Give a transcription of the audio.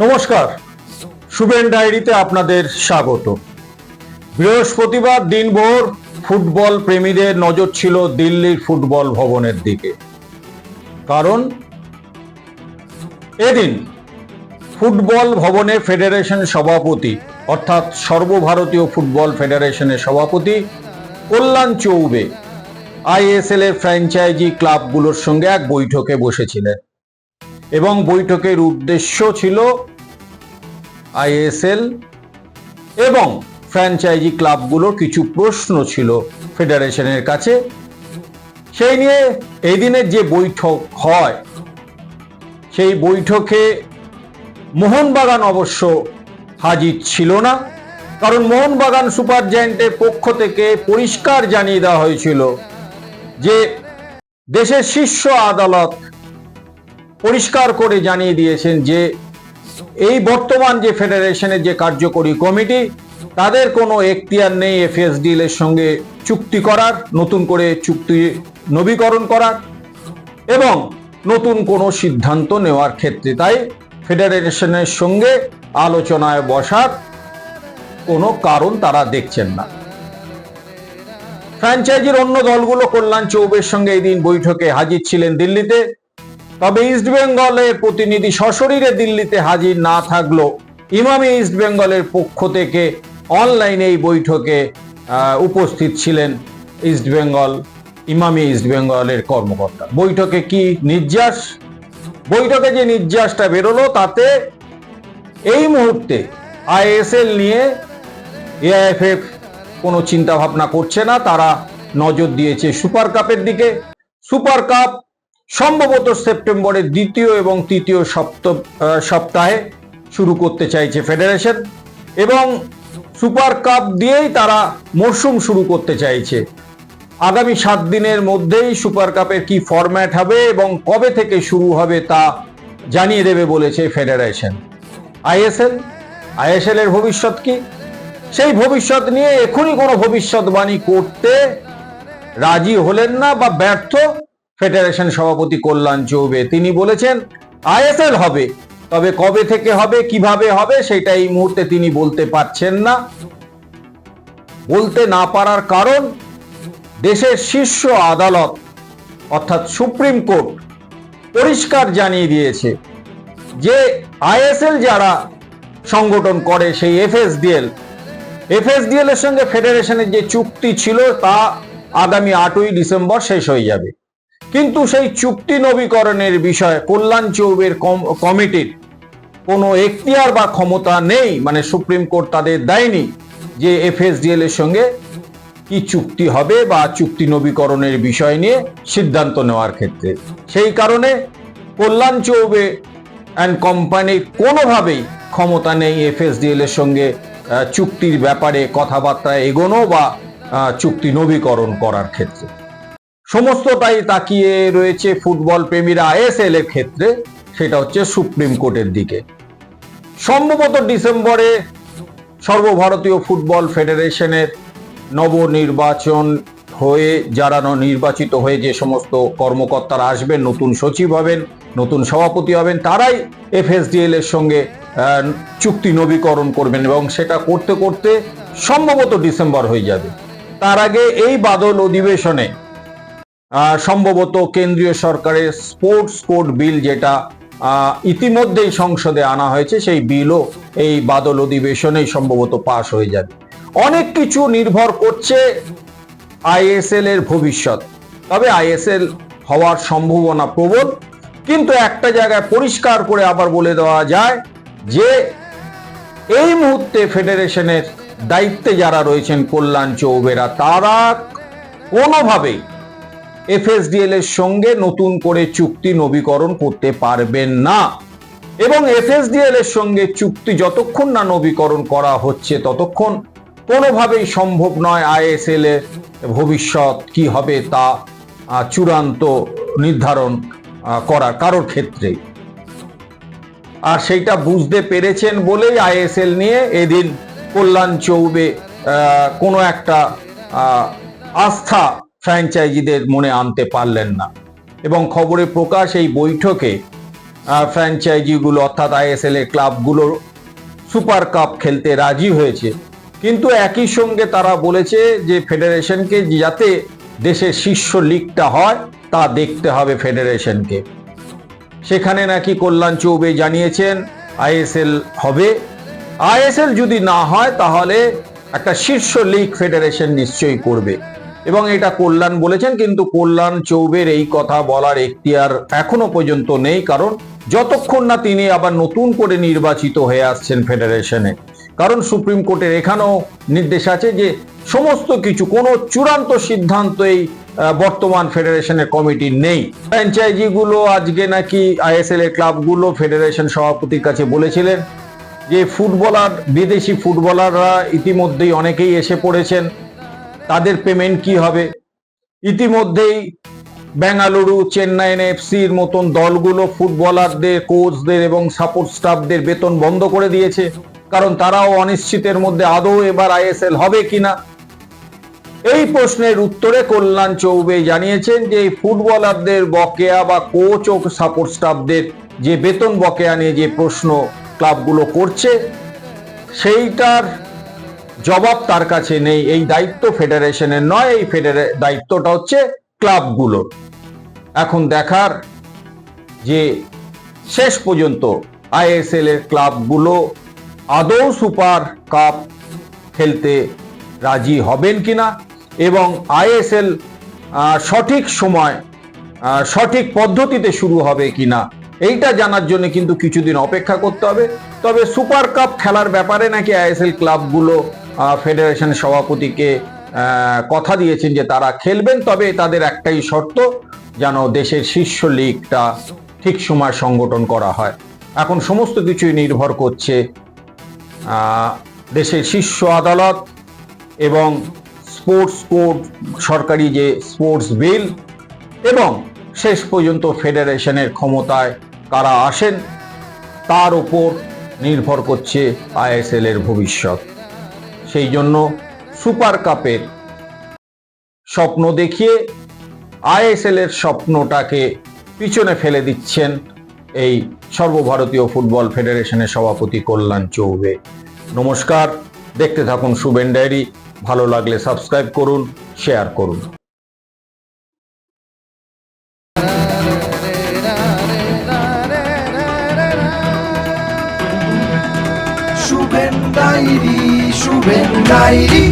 নমস্কার। শুভেন ডায়েরিতে আপনাদের স্বাগত। বৃহস্পতিবার দিনভর ফুটবল প্রেমীদের নজর ছিল দিল্লির ফুটবল ভবনের দিকে। কারণ এদিন ফুটবল ভবনে ফেডারেশন সভাপতি, অর্থাৎ সর্বভারতীয় ফুটবল ফেডারেশনের সভাপতি কল্যাণ চৌবে আইএসএল এর ফ্র্যাঞ্চাইজি ক্লাবগুলোর সঙ্গে এক বৈঠকে বসেছিলেন। এবং বৈঠকের উদ্দেশ্য ছিল আইএসএল এবং ফ্র্যাঞ্চাইজি ক্লাবগুলোর কিছু প্রশ্ন ছিল ফেডারেশনের কাছে। সেই নিয়ে এই দিনের যে বৈঠক হয়, সেই বৈঠকে মোহনবাগান অবশ্য হাজির ছিল না, কারণ মোহনবাগান সুপার জায়েন্টের পক্ষ থেকে পরিষ্কার জানিয়ে দেওয়া হয়েছিল যে দেশের শীর্ষ আদালত পরিষ্কার করে জানিয়ে দিয়েছেন যে এই বর্তমান যে ফেডারেশনের যে কার্যকরী কমিটি, তাদের কোনো এখতিয়ার নেই এফএসডিএল এর সঙ্গে চুক্তি করার, নতুন করে চুক্তি নবীকরণ করার এবং নতুন কোনো সিদ্ধান্ত নেওয়ার ক্ষেত্রে তাই ফেডারেশনের সঙ্গে আলোচনায় বসার কোনো কারণ তারা দেখছেন না। ফ্র্যাঞ্চাইজির অন্য দলগুলো কল্যাণ চৌবের সঙ্গে এই দিন বৈঠকে হাজির ছিলেন দিল্লিতে। তবে ইস্ট বেঙ্গলের প্রতিনিধি সশরীরে দিল্লিতে হাজির না থাকলেও ইমামি ইস্ট বেঙ্গলের পক্ষ থেকে অনলাইনে এই বৈঠকে উপস্থিত ছিলেন ইস্ট বেঙ্গল ইমামি ইস্ট বেঙ্গলের কর্মকর্তা। বৈঠকে কি নির্যাস? বৈঠকে যে নির্যাসটা বেরোলো তাতে এই মুহূর্তে আইএসএল নিয়ে এআইএফএফ কোনো চিন্তা ভাবনা করছে না, তারা নজর দিয়েছে সুপার কাপের দিকে। সুপার কাপ সম্ভবত সেপ্টেম্বরের দ্বিতীয় এবং তৃতীয় সপ্ত সপ্তাহে শুরু করতে চাইছে ফেডারেশন এবং সুপার কাপ দিয়েই তারা মরশুম শুরু করতে চাইছে। আগামী সাত দিনের মধ্যেই সুপার কাপের কি ফরম্যাট হবে এবং কবে থেকে শুরু হবে তা জানিয়ে দেবে বলেছে ফেডারেশন। আইএসএল? আইএসএল এর ভবিষ্যৎ কি? সেই ভবিষ্যৎ নিয়ে এখনই কোনো ভবিষ্যৎবাণী করতে রাজি হলেন না বা ব্যর্থ ফেডারেশন সভাপতি কল্যাণ চৌবে। তিনি বলেছেন আইএসএল হবে, তবে কবে থেকে হবে, কীভাবে হবে সেটা এই মুহূর্তে তিনি বলতে পারছেন না। বলতে না পারার কারণ, দেশের শীর্ষ আদালত, অর্থাৎ সুপ্রিম কোর্ট, পরিষ্কার জানিয়ে দিয়েছে যে আইএসএল যারা সংগঠন করে সেই এফএসডিএল এফএসডিএল এর সঙ্গে ফেডারেশনের যে চুক্তি ছিল তা আগামী আটই ডিসেম্বর শেষ হয়ে যাবে। কিন্তু সেই চুক্তি নবীকরণের বিষয়ে কল্যাণ চৌবের কম- কমিটির কোনো এখতিয়ার বা ক্ষমতা নেই মানে সুপ্রিম কোর্ট তাদের দেয়নি যে এফএসডিএল এর সঙ্গে কি চুক্তি হবে বা চুক্তি নবীকরণের বিষয় নিয়ে সিদ্ধান্ত নেওয়ার ক্ষেত্রে। সেই কারণে কল্যাণ চৌবে অ্যান্ড কোম্পানির কোনোভাবেই ক্ষমতা নেই এফএসডিএল এর সঙ্গে চুক্তির ব্যাপারে কথাবার্তা এগোনো বা চুক্তি নবীকরণ করার ক্ষেত্রে। সমস্তটাই তাকিয়ে রয়েছে ফুটবল প্রেমীরা আইএসএল এর ক্ষেত্রে, সেটা হচ্ছে সুপ্রিম কোর্টের দিকে। সম্ভবত ডিসেম্বরে সর্বভারতীয় ফুটবল ফেডারেশনের নবনির্বাচন হয়ে, যারা নির্বাচিত হয়ে যে সমস্ত কর্মকর্তারা আসবেন, নতুন সচিব হবেন, নতুন সভাপতি হবেন, তারাই এফএসডিএল এর সঙ্গে চুক্তি নবীকরণ করবেন এবং সেটা করতে করতে সম্ভবত ডিসেম্বর হয়ে যাবে। তার আগে এই বাদল অধিবেশনে সম্ভবত কেন্দ্রীয় সরকারের স্পোর্টস কোড বিল যেটা ইতিমধ্যেই সংসদে আনা হয়েছে, সেই বিলও এই বাদল অধিবেশনেই সম্ভবত পাশ হয়ে যাবে। অনেক কিছু নির্ভর করছে আইএসএল এর ভবিষ্যৎ। তবে আইএসএল হওয়ার সম্ভাবনা প্রবল, কিন্তু একটা জায়গায় পরিষ্কার করে আবার বলে দেওয়া যায় যে, এই মুহূর্তে ফেডারেশনের দায়িত্বে যারা রয়েছেন কল্যাণ চৌবেরা, তারা কোনোভাবেই এফএসডিএল এর সঙ্গে নতুন করে চুক্তি নবীকরণ করতে পারবেন না। এবং এফএসডিএল এর সঙ্গে চুক্তি যতক্ষণ না নবীকরণ করা হচ্ছে ততক্ষণ কোনোভাবেই সম্ভব নয় আইএসএল এর ভবিষ্যৎ কি হবে তা চূড়ান্ত নির্ধারণ করার কারোর ক্ষেত্রেই আর সেইটা বুঝতে পেরেছেন বলেই আইএসএল নিয়ে এদিন কল্যাণ চৌবে কোনো একটা আস্থা ফ্র্যাঞ্চাইজিদের মনে আনতে পারলেন না। এবং খবরে প্রকাশ এই বৈঠকে ফ্র্যাঞ্চাইজিগুলো অর্থাৎ আইএসএল এর ক্লাবগুলো সুপার কাপ খেলতে রাজি হয়েছে। কিন্তু একই সঙ্গে তারা বলেছে যে ফেডারেশনকে যাতে দেশের শীর্ষ লিগটা হয়, তা দেখতে হবে ফেডারেশনকে। সেখানে নাকি কল্যাণ চৌবে জানিয়েছেন, আইএসএল হবে। আইএসএল যদি না হয়, তাহলে একটা শীর্ষ লিগ ফেডারেশন নিশ্চয়ই করবে। এবং এটা কল্যাণ বলেছেন, কিন্তু কল্যাণ চৌবের এই কথা বলার এখতিয়ার এখনও পর্যন্ত নেই, কারণ যতক্ষণ না তিনি আবার নতুন করে নির্বাচিত হয়ে আসছেন ফেডারেশনে। কারণ সুপ্রিম কোর্টের এখানেও নির্দেশ আছে যে সমস্ত কিছু, কোনো চূড়ান্ত সিদ্ধান্ত এই বর্তমান ফেডারেশনের কমিটির নেই। ফ্র্যাঞ্চাইজিগুলো আজকে নাকি আইএসএল এর ক্লাবগুলো ফেডারেশন সভাপতির কাছে বলেছিলেন যে ফুটবলার, বিদেশি ফুটবলাররা ইতিমধ্যেই অনেকেই এসে পড়েছেন। তাদের পেমেন্ট কি হবে? ইতিমধ্যেই বেঙ্গালুরু চেন্নাই এফসির মতন দলগুলো ফুটবলারদের কোচদের এবং সাপোর্ট স্টাফদের বেতন বন্ধ করে দিয়েছে। কারণ তারাও অনিশ্চিতের মধ্যে আদৌ এবার আইএসএল হবে কিনা? এই প্রশ্নের উত্তরে কল্যাণ চৌবে জানিয়েছেন যে ফুটবলারদের বকেয়া বা কোচ ও সাপোর্ট স্টাফদের যে বেতন বকেয়া নিয়ে যে প্রশ্ন ক্লাবগুলো করছে, সেইটার জবাব তার কাছে নেই। এই দায়িত্ব ফেডারেশনের নয়, এই ফেডারে দায়িত্বটা হচ্ছে ক্লাবগুলোর। এখন দেখার যে শেষ পর্যন্ত আইএসএল এর ক্লাবগুলো আদৌ সুপার কাপ খেলতে রাজি হবেন কিনা এবং আইএসএল সঠিক সময় সঠিক পদ্ধতিতে শুরু হবে কিনা, এইটা জানার জন্য কিন্তু কিছুদিন অপেক্ষা করতে হবে। তবে সুপার কাপ খেলার ব্যাপারে নাকি আইএসএল ক্লাবগুলো আহ, ফেডারেশনের সভাপতিকে কথা দিয়েছেন যে তারা খেলবেন তবে তাদের একটাই শর্ত যেন দেশের শীর্ষ লিগটা ঠিক সময় সংগঠন করা হয়। এখন সমস্ত কিছুই নির্ভর করছে দেশের শীর্ষ আদালত এবং স্পোর্টস কোড সরকারি যে স্পোর্টস বিল এবং শেষ পর্যন্ত ফেডারেশনের ক্ষমতায় কারা আসেন তার উপর নির্ভর করছে আইএসএল এর ভবিষ্যৎ। সেই জন্য সুপার কাপের স্বপ্ন দেখিয়ে আইএসএল এর স্বপ্নটাকে পিছনে ফেলে দিচ্ছেন এই সর্বভারতীয় ফুটবল ফেডারেশনের সভাপতি কল্যাণ চৌবে। নমস্কার, দেখতে থাকুন সুবেন ডায়েরি, ভালো লাগলে সাবস্ক্রাইব করুন, শেয়ার করুন। শুভেন ডায়েরি